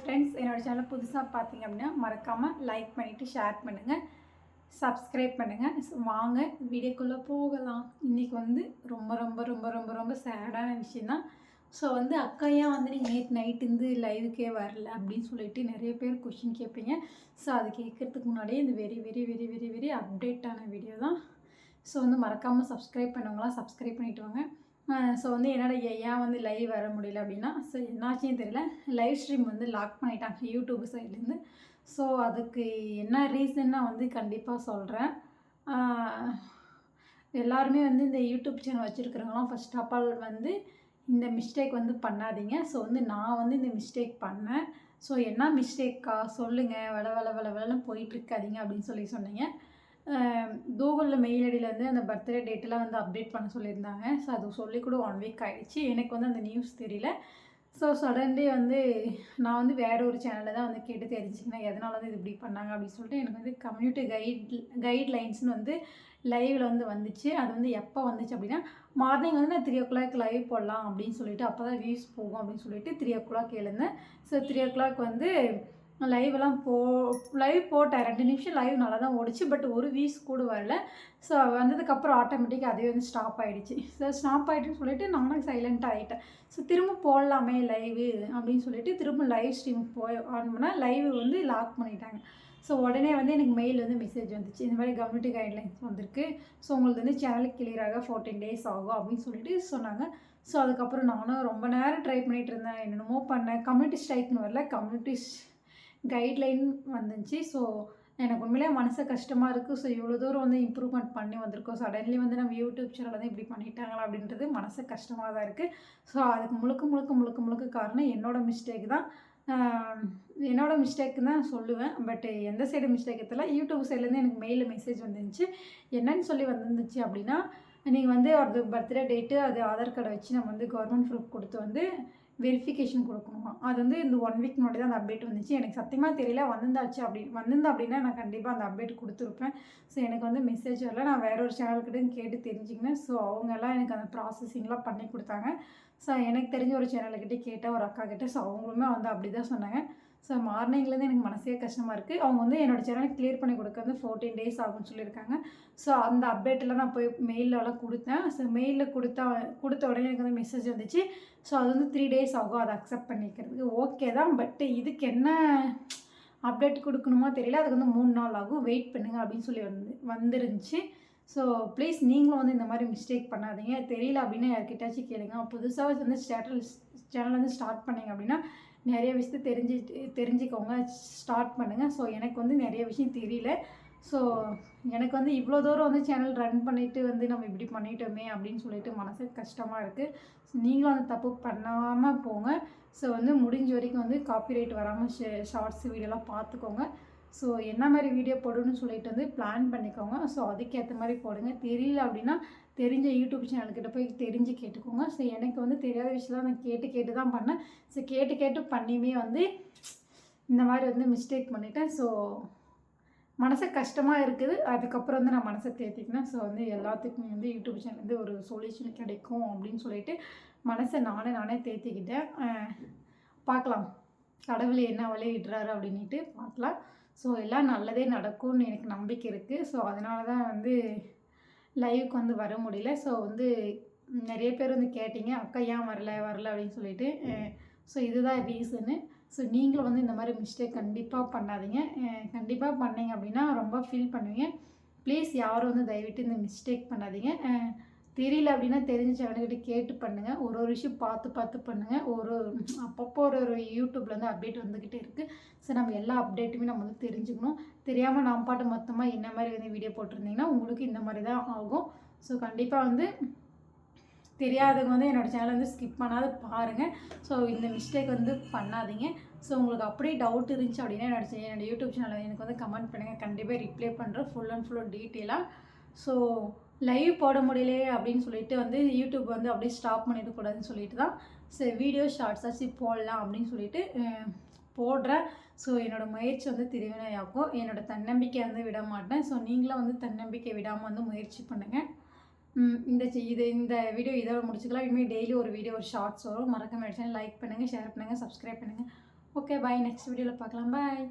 Friends என்னோட channel புதுசாக பார்த்தீங்க அப்படின்னா மறக்காமல் லைக் பண்ணிவிட்டு ஷேர் பண்ணுங்கள் சப்ஸ்கிரைப் பண்ணுங்கள் ஸோ வாங்க வீடியோக்குள்ளே போகலாம். இன்றைக்கி வந்து ரொம்ப ரொம்ப ரொம்ப ரொம்ப ரொம்ப சேடான விஷயந்தான் ஸோ வந்து அக்கையா வந்து நீங்கள் நேற்று நைட்டுந்து லைவுக்கே வரல அப்படின்னு சொல்லிட்டு நிறைய பேர் கொஷின் கேட்பீங்க. ஸோ அது கேட்குறதுக்கு முன்னாடியே இந்த very very very very very அப்டேட்டான video தான். ஸோ வந்து மறக்காமல் சப்ஸ்கிரைப் பண்ணவங்களாம் சப்ஸ்கிரைப் பண்ணிவிட்டு வாங்க. ஸோ வந்து என்னோட ஏன் வந்து லைவ் வர முடியல அப்படின்னா ஸோ என்னாச்சுன்னு தெரியல. லைவ் ஸ்ட்ரீம் வந்து லாக் பண்ணிட்டாங்க யூடியூப் சைட்லேருந்து ஸோ அதுக்கு என்ன ரீசன்னா வந்து கண்டிப்பாக சொல்கிறேன் எல்லாருமே வந்து இந்த யூடியூப் சேனல் வச்சுருக்கிறவங்களாம் ஃபர்ஸ்ட் ஆஃப் ஆல் வந்து இந்த மிஸ்டேக் வந்து பண்ணாதீங்க. ஸோ வந்து நான் வந்து இந்த மிஸ்டேக் பண்ணேன். ஸோ என்ன மிஸ்டேக்கா சொல்லுங்கள் வள வள வள வளன்னு போயிட்டுருக்காதீங்க அப்படின்னு சொல்லி சொன்னீங்க. கூகுளில் மெயில் ஐடியில் வந்து அந்த பர்த்டே டேட்டெல்லாம் வந்து அப்டேட் பண்ண சொல்லியிருந்தாங்க. ஸோ அது சொல்லி கூட ஒன் வீக் ஆகிடுச்சு எனக்கு வந்து அந்த நியூஸ் தெரியல. ஸோ சடன்லி வந்து நான் வந்து வேறு ஒரு சேனலில் தான் வந்து கேட்டு தெரிஞ்சுக்கினேன். எதனால வந்து இது இப்படி பண்ணாங்க அப்படின்னு சொல்லிட்டு எனக்கு வந்து கம்யூனிட்டி கைட் கைட்லைன்ஸ்னு வந்து லைவில் வந்து வந்துச்சு. அது வந்து எப்போ வந்துச்சு அப்படின்னா மார்னிங் வந்து நான் த்ரீ ஓ கிளாக் லைவ் போடலாம் அப்படின்னு சொல்லிட்டு அப்போ தான் வியூஸ் போகும் அப்படின்னு சொல்லிட்டு த்ரீ ஓ கிளாக் எழுந்தேன். ஸோ த்ரீ ஓ கிளாக் வந்து லைவெல்லாம் போ லைவ் போட்டேன். ரெண்டு நிமிஷம் லைவ் நல்லா தான் ஓடிச்சு. பட் ஒரு வீஸ் கூட வரல. ஸோ வந்ததுக்கப்புறம் ஆட்டோமேட்டிக்காக அதுவே வந்து ஸ்டாப் ஆகிடுச்சு ஸோ ஸ்டாப் ஆகிட்டுன்னு சொல்லிட்டு நானும் சைலண்ட் ஆகிட்டேன் ஸோ திரும்ப போடலாமே லைவு அப்படின்னு சொல்லிட்டு திரும்ப லைவ் ஸ்ட்ரீம் போய் ஆன் பண்ணால் லைவ் வந்து லாக் பண்ணிட்டாங்க. ஸோ உடனே வந்து எனக்கு மெயில் வந்து மெசேஜ் வந்துச்சு. இந்த மாதிரி கம்யூனிட்டி கைட்லைன்ஸ் வந்திருக்கு. ஸோ உங்களுக்கு வந்து சேனல் கிளியராக ஃபோர்டீன் டேஸ் ஆகும் அப்படின்னு சொல்லிட்டு சொன்னாங்க. ஸோ அதுக்கப்புறம் நானும் ரொம்ப நேரம் ட்ரை பண்ணிகிட்டு இருந்தேன். என்னென்னமோ பண்ணேன். கம்யூனிட்டி ஸ்ட்ரைக்னு வரல. கம்யூனிட்டி கைட்லைன் வந்துச்சு. ஸோ எனக்கு உண்மையிலே மனசு கஷ்டமாக இருக்குது ஸோ இவ்வளோ தூரம் வந்து இம்ப்ரூவ்மெண்ட் பண்ணி வந்திருக்கோம். சடன்லி வந்து நம்ம யூடியூப் சேனல் வந்து இப்படி பண்ணிட்டாங்களா அப்படின்றது மனசு கஷ்டமாக தான் இருக்குது ஸோ அதுக்கு முழுக்க முழுக்க முழுக்க முழுக்க காரணம் என்னோடய மிஸ்டேக் தான். என்னோடய என்னோட மிஸ்டேக் தான் சொல்லுவேன். பட் எந்த சைடு மிஸ்டேக் தெரியல. யூடியூப் சைட்லேருந்து எனக்கு மெயிலில் மெசேஜ் வந்துருந்துச்சு. என்னன்னு சொல்லி வந்துருந்துச்சு அப்படின்னா நீங்கள் வந்து அவரது பர்த்டே டேட்டு அது ஆதார் கார்டை வச்சு நம்ம வந்து கவர்மெண்ட் ப்ரூஃப் கொடுத்து வந்து வெரிஃபிகேஷன் கொடுக்கணுமா? அது வந்து இந்த ஒன் வீக் முன்னாடி தான் அந்த அப்டேட் வந்துச்சு. எனக்கு சத்தியமாக தெரியல வந்திருந்தாச்சு அப்படி வந்திருந்தா அப்படின்னா நான் கண்டிப்பாக அந்த அப்டேட் கொடுத்துருப்பேன். ஸோ எனக்கு வந்து மெசேஜ் வரல. நான் வேற ஒரு சேனல்கிட்ட கேட்டு தெரிஞ்சுக்கினேன். ஸோ அவங்கெல்லாம் எனக்கு அந்த ப்ராசஸிங்லாம் பண்ணி கொடுத்தாங்க. ஸோ எனக்கு தெரிஞ்ச ஒரு சேனல்கிட்ட கேட்டேன் ஒரு அக்கா கிட்டே ஸோ அவங்களுமே வந்து அப்படி தான் சொன்னாங்க. ஸோ மார்னிங்லேருந்து எனக்கு மனசே கஷ்டமாக இருக்குது அவங்க வந்து என்னோட சேனலை க்ளியர் பண்ணி கொடுக்கறது ஃபோர்டீன் டேஸ் ஆகும்னு சொல்லியிருக்காங்க. ஸோ அந்த அப்டேட்டெல்லாம் நான் போய் மெயிலெல்லாம் கொடுத்தேன். ஸோ மெயிலில் கொடுத்தா கொடுத்த உடனே எனக்கு வந்து மெசேஜ் வந்துச்சு. ஸோ அது வந்து த்ரீ டேஸ் ஆகும். அதை அக்செப்ட் பண்ணிக்கிறதுக்கு. ஓகே தான். பட் இதுக்கு என்ன அப்டேட் கொடுக்கணுமா தெரியல. அதுக்கு வந்து மூணு நாள் ஆகும். வெயிட் பண்ணுங்க அப்படின்னு சொல்லி வந்து வந்துருந்துச்சு. ஸோ ப்ளீஸ் நீங்களும் வந்து இந்த மாதிரி மிஸ்டேக் பண்ணாதீங்க. தெரியல அப்படின்னா யார்கிட்டாச்சும் கேளுங்க. புதுசாக வந்து ஸ்டேட்டல் சேனல் வந்து ஸ்டார்ட் பண்ணிங்க அப்படின்னா நிறைய விஷயத்த தெரிஞ்சு தெரிஞ்சுக்கோங்க. ஸ்டார்ட் பண்ணுங்கள் ஸோ எனக்கு வந்து நிறைய விஷயம் தெரியல. ஸோ எனக்கு வந்து இவ்வளோ தூரம் வந்து சேனல் ரன் பண்ணிவிட்டு வந்து நம்ம இப்படி பண்ணிட்டோமே அப்படின்னு சொல்லிட்டு மனசு கஷ்டமாக இருக்குது நீங்களும் அந்த தப்பு பண்ணாமல் போங்க. ஸோ வந்து முடிஞ்ச வரைக்கும் வந்து காப்பிரைட் வராமல் ஷே ஷார்ட்ஸ் வீடியோலாம் பார்த்துக்கோங்க. ஸோ என்ன மாதிரி வீடியோ போடணும்னு சொல்லிட்டு வந்து பிளான் பண்ணிக்கோங்க. ஸோ அதுக்கேற்ற மாதிரி போடுங்க. தெரியல அப்படின்னா தெரிஞ்ச யூடியூப் சேனல்கிட்ட போய் தெரிஞ்சு கேட்டுக்கோங்க. ஸோ எனக்கு வந்து தெரியாத விஷயம்லாம் நான் கேட்டு கேட்டு தான் பண்ணேன். ஸோ கேட்டு கேட்டு பண்ணியுமே வந்து இந்த மாதிரி வந்து மிஸ்டேக் பண்ணிட்டேன். ஸோ மனசு கஷ்டமாக இருக்குது. அதுக்கப்புறம் வந்து நான் மனசை தேர்த்திக்கினேன் ஸோ வந்து எல்லாத்துக்குமே வந்து யூடியூப் சேனல் வந்து ஒரு சொல்யூஷன் கிடைக்கும் அப்படின்னு சொல்லிட்டு மனசை நானே நானே தேர்த்திக்கிட்டேன் பார்க்கலாம். கடவுள் என்ன வழி அப்படின்ட்டு பார்க்கலாம். ஸோ எல்லாம் நல்லதே நடக்கும்னு எனக்கு நம்பிக்கை இருக்குது ஸோ அதனால தான் வந்து லைவுக்கு வந்து வர முடியல. ஸோ வந்து நிறைய பேர் வந்து கேட்டீங்க அக்கா ஏன் வரல? வரல அப்படின்னு சொல்லிட்டு. ஸோ இதுதான் ரீசனு ஸோ நீங்களும் வந்து இந்த மாதிரி மிஸ்டேக் கண்டிப்பாக பண்ணாதீங்க. கண்டிப்பாக பண்ணீங்க அப்படின்னா ரொம்ப ஃபீல் பண்ணுவீங்க. ப்ளீஸ் யாரும் வந்து தயவிட்டு இந்த மிஸ்டேக் பண்ணாதீங்க. தெரியல அப்படின்னா தெரிஞ்ச அவனுக்கிட்ட கேட்டு பண்ணுங்கள் ஒரு ஒரு விஷயம் பார்த்து பார்த்து பண்ணுங்கள் ஒரு அப்பப்போ ஒரு ஒரு யூடியூப்லேருந்து வந்து அப்டேட் வந்துக்கிட்டே இருக்குது ஸோ நம்ம எல்லா அப்டேட்டுமே நம்ம வந்து தெரிஞ்சுக்கணும். தெரியாமல் நாம் பாட்டு மொத்தமாக என்ன மாதிரி வந்து வீடியோ போட்டிருந்தீங்கன்னா உங்களுக்கு இந்த மாதிரி தான் ஆகும். ஸோ கண்டிப்பாக வந்து தெரியாதவங்க வந்து என்னோடய சேனலை வந்து ஸ்கிப் பண்ணாத பாருங்கள் ஸோ இந்த மிஸ்டேக் வந்து பண்ணாதீங்க. ஸோ உங்களுக்கு அப்படியே டவுட் இருந்துச்சு அப்படின்னா என்னோட என்னோடய என்னோட யூடியூப் சேனலை எனக்கு வந்து கமெண்ட் பண்ணுங்கள் கண்டிப்பாக ரிப்ளை பண்ணுறேன் ஃபுல் அண்ட் ஃபுல்லாக டீட்டெயிலாக ஸோ லைவ் போட முடியலையே அப்படின்னு சொல்லிட்டு வந்து யூடியூப் வந்து அப்படியே ஸ்டாப் பண்ணிடக்கூடாதுன்னு சொல்லிட்டு தான் சரி வீடியோ ஷார்ட்ஸாச்சு போடலாம் அப்படின்னு சொல்லிட்டு போடுறேன். ஸோ என்னோடய முயற்சி வந்து திருவினையாக்கும். என்னோடய தன்னம்பிக்கை வந்து விட மாட்டேன் ஸோ நீங்களும் வந்து தன்னம்பிக்கை விடாமல் வந்து முயற்சி பண்ணுங்கள் இந்த இது இந்த வீடியோ இதோட முடிச்சுக்கலாம். இனிமேல் டெய்லி ஒரு வீடியோ ஒரு ஷார்ட்ஸ் வரும். மறக்க மாட்டேன் லைக் பண்ணுங்கள் ஷேர் பண்ணுங்கள் சப்ஸ்கிரைப் பண்ணுங்கள் ஓகே பாய் நெக்ஸ்ட் வீடியோவில் பார்க்கலாம். பாய்